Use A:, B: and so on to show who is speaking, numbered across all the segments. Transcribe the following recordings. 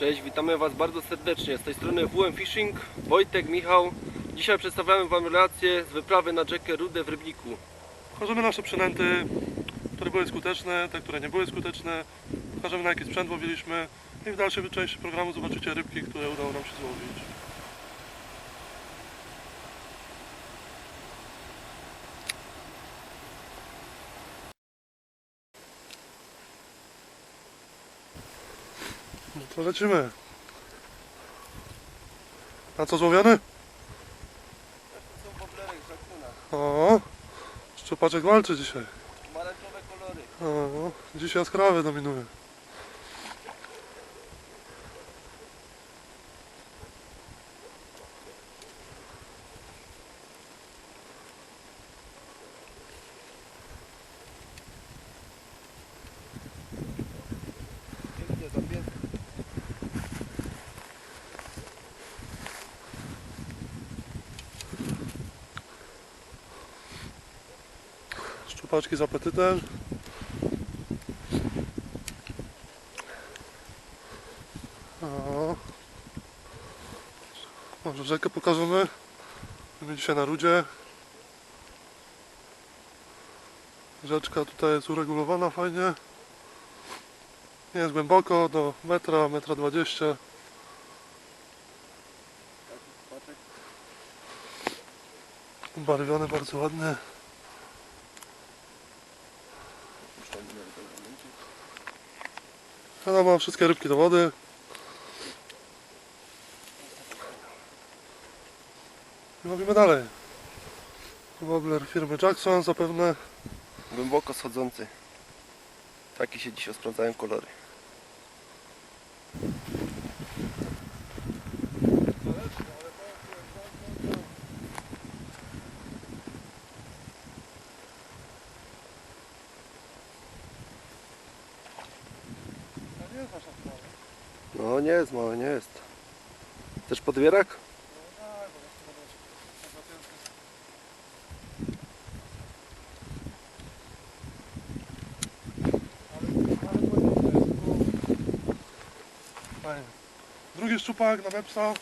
A: Cześć, witamy Was bardzo serdecznie. Z tej strony WM Fishing, Wojtek, Michał. Dzisiaj przedstawiamy Wam relacje z wyprawy na rzekę Rudę w Rybniku.
B: Pokażemy nasze przynęty, które były skuteczne, te, które nie były skuteczne. Pokażemy na jaki sprzęt łowiliśmy i w dalszej części programu zobaczycie rybki, które udało nam się złowić. No to lecimy. A co złowiony?
A: Są.
B: O, szczupaczek walczy dzisiaj.
A: Pomarańczowe kolory.
B: O, dzisiaj jaskrawy dominuje. Szczupaczki z apetytem. O. Może rzekę pokażemy. Mamy dzisiaj na rudzie. Rzeczka tutaj jest uregulowana fajnie. Nie jest głęboko, do metra, metra dwadzieścia. Ubarwione bardzo ładnie. Ma wszystkie rybki do wody. I łowimy dalej. Wobbler firmy Jackson zapewne.
A: Głęboko schodzący. Takie się dzisiaj sprawdzają kolory. Nie jest małe, nie jest. Też podwierak?
B: Drugi szczupak na wepsa.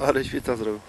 A: Ale świeca zrobił.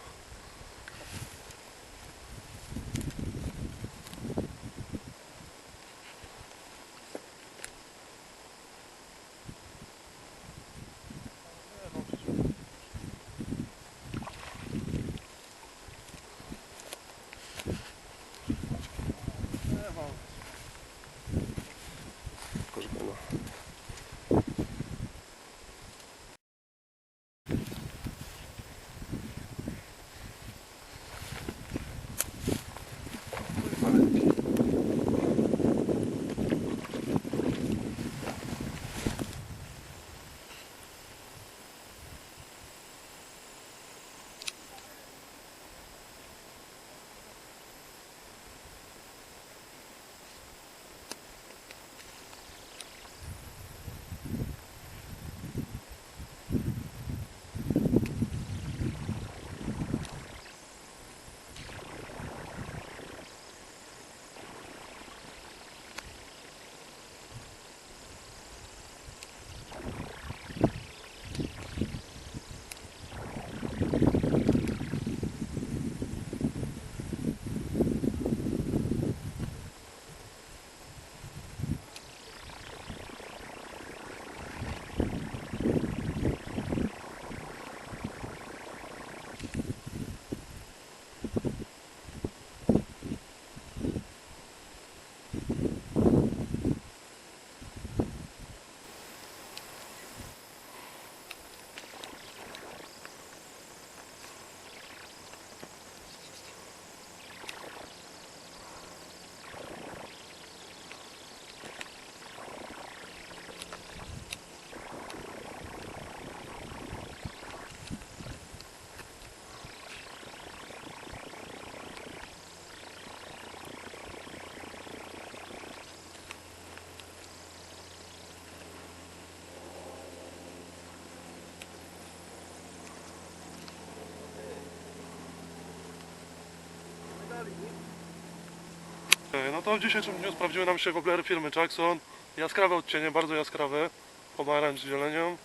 B: No to w dzisiejszym dniu sprawdziły nam się woblery firmy Jackson. Jaskrawe odcienie, bardzo jaskrawe. Pomarańcz z zielenią.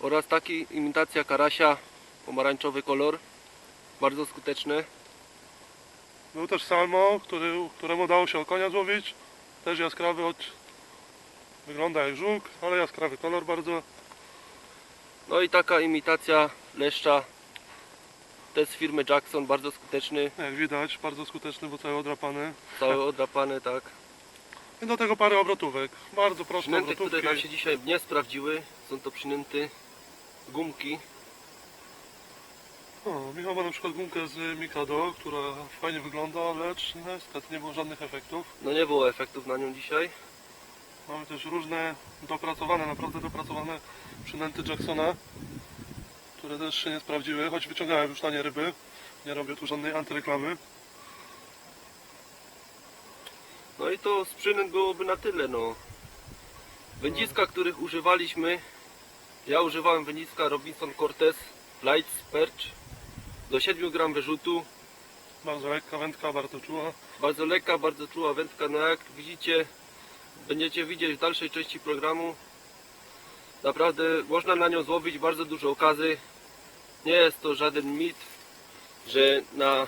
A: Oraz taki imitacja karasia, pomarańczowy kolor. Bardzo skuteczny.
B: Był też salmo, który, któremu udało się konia złowić. Też jaskrawy, od... wygląda jak żółk, ale jaskrawy kolor bardzo.
A: No i taka imitacja leszcza. Też z firmy Jackson, bardzo skuteczny.
B: Jak widać, bardzo skuteczny, bo cały odrapany.
A: Cały odrapany, tak.
B: I do tego parę obrotówek. Bardzo proste
A: Przynęty, które
B: obrotówki.
A: nam się dzisiaj nie sprawdziły, są to przynęty gumki.
B: O, Michał ma na przykład gumkę z Mikado, która fajnie wygląda, lecz niestety nie było żadnych efektów.
A: No nie było efektów na nią dzisiaj.
B: Mamy też różne dopracowane, naprawdę dopracowane przynęty Jacksona, które też się nie sprawdziły, choć wyciągałem już na nie ryby. Nie robię tu żadnej antyreklamy.
A: No i to z przynęt byłoby na tyle, no. Wędziska, których używaliśmy, ja używałem wędziska Robinson Cortez Light Perch do 7 gram wyrzutu.
B: Bardzo lekka wędka, bardzo czuła.
A: Bardzo lekka, bardzo czuła wędka, no jak widzicie, będziecie widzieć w dalszej części programu. Naprawdę można na nią złowić bardzo dużo okazy. Nie jest to żaden mit, że na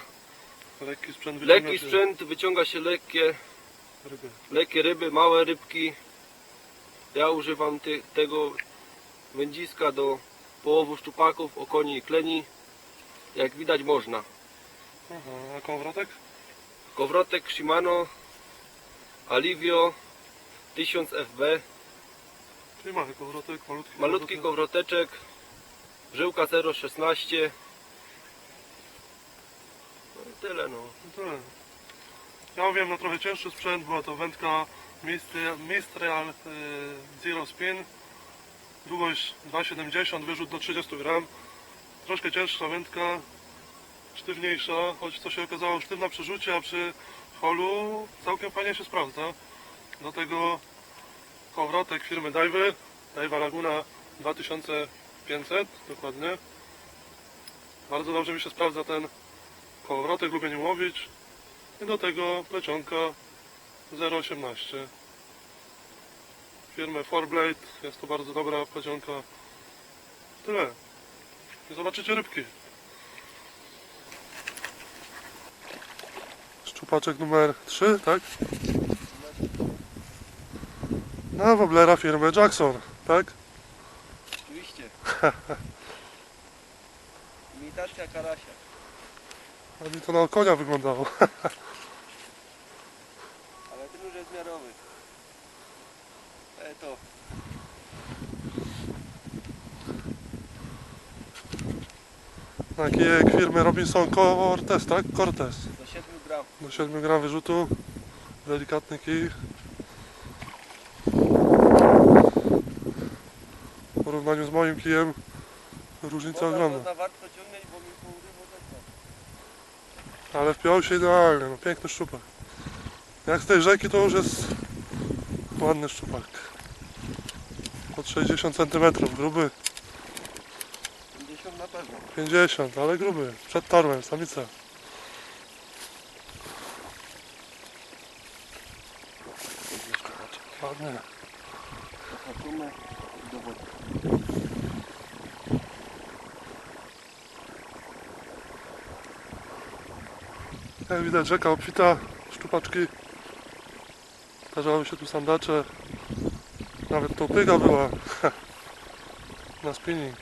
B: Lekki sprzęt wyciąga
A: lekki
B: się
A: sprzęt wyciąga się lekkie
B: ryby.
A: lekkie ryby, małe rybki. Ja używam ty, tego wędziska do połowu szczupaków, okoni i kleni. Jak widać można.
B: Aha, a kołowrotek?
A: Kowrotek Shimano Alivio 1000 FB.
B: Czyli mały kołowrotek, malutki
A: Malutki kowroteczek. Żyłka 0,16. No i tyle no.
B: Tyle. Ja wiem na trochę cięższy sprzęt, była to wędka Mistral, e, Zero Spin. Długość 2,70, wyrzut do 30 gram. Troszkę cięższa wędka, sztywniejsza, choć co się okazało sztywna przy rzucie, a przy holu całkiem fajnie się sprawdza. Do tego kołowrotek firmy Dive, Dive Laguna 2500 dokładnie. Bardzo dobrze mi się sprawdza ten kołowrotek, lubię nim łowić. I do tego plecionka 0,18 firmy Forblade. Jest to bardzo dobra plecionka. Tyle. I zobaczycie rybki. Szczupaczek numer 3, tak? Na woblera firmy Jackson, tak?
A: Imitacja karasia.
B: A mi to na konia wyglądało.
A: Ale ten już jest miarowy. E to.
B: Na kijek firmy Robinson Cortez, tak? Cortez.
A: Do 7 gram.
B: Do 7 gram wyrzutu. Delikatny kij. Porównaniu z moim kijem różnica ogromna. Ale wpiął się idealnie, no piękny szczupak. Jak z tej rzeki to już jest ładny szczupak. Od 60 cm, gruby
A: 50 na pewno.
B: 50, ale gruby. Przed tormem, samica. Ładnie.
A: Zahaczymy i do wody.
B: Jak widać rzeka obfita, szczupaczki. Zdarzały się tu sandacze. Nawet to pyga była na spinning.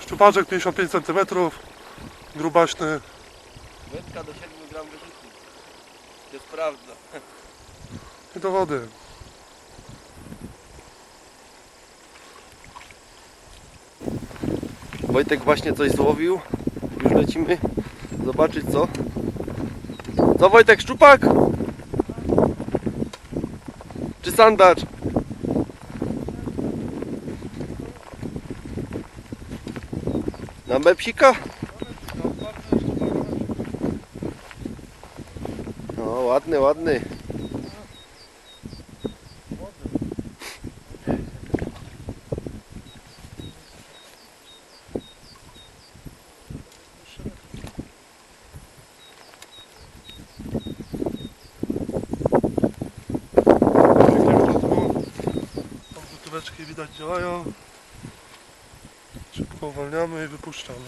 B: Szczupaczek 55 cm, grubaśny,
A: Wędka do 7 gram wyrzutu. Się sprawdza.
B: i do wody.
A: Wojtek właśnie coś złowił. Już lecimy zobaczyć co. Co Wojtek, szczupak? Czy sandacz? Na bepsika? No ładny, ładny.
B: Woreczki widać działają. Szybko uwalniamy i wypuszczamy.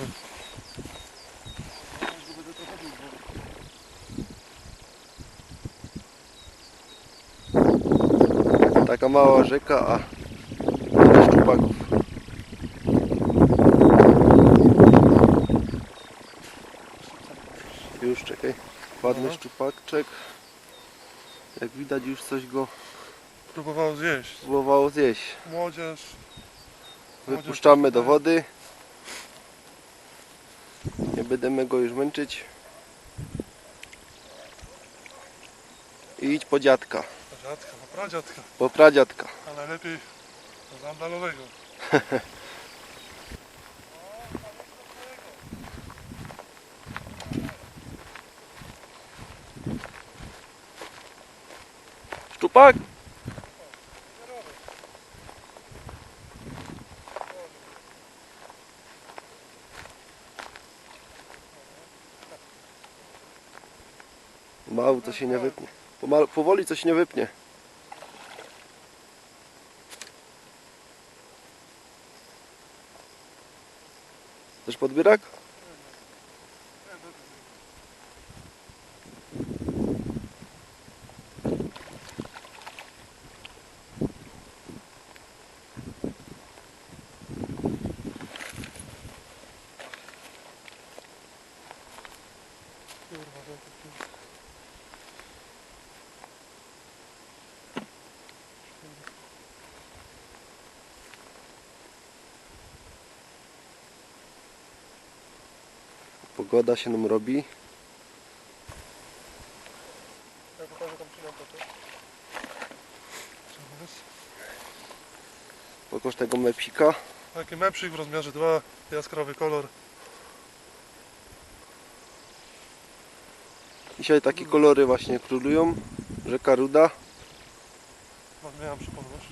A: Taka mała rzeka, a szczupaków. Już czekaj. Ładny szczupaczek. Jak widać już coś go
B: Próbował zjeść.
A: próbowało zjeść.
B: Młodzież.
A: Wypuszczamy do wody. Nie będziemy go już męczyć. I idź po dziadka,
B: Dziadka, no pradziadka.
A: po pradziadka.
B: Ale lepiej zandalowego.
A: Szczupak! Mało to się nie wypnie. Pomal, powoli coś nie wypnie. Też podbierak?
B: Kurwa, to
A: Pogoda się nam robi. Pokaż tego mepsika.
B: Taki mepsik w rozmiarze 2, jaskrawy kolor.
A: Dzisiaj takie kolory właśnie królują. Rzeka Ruda.
B: Miałem przypomnieć.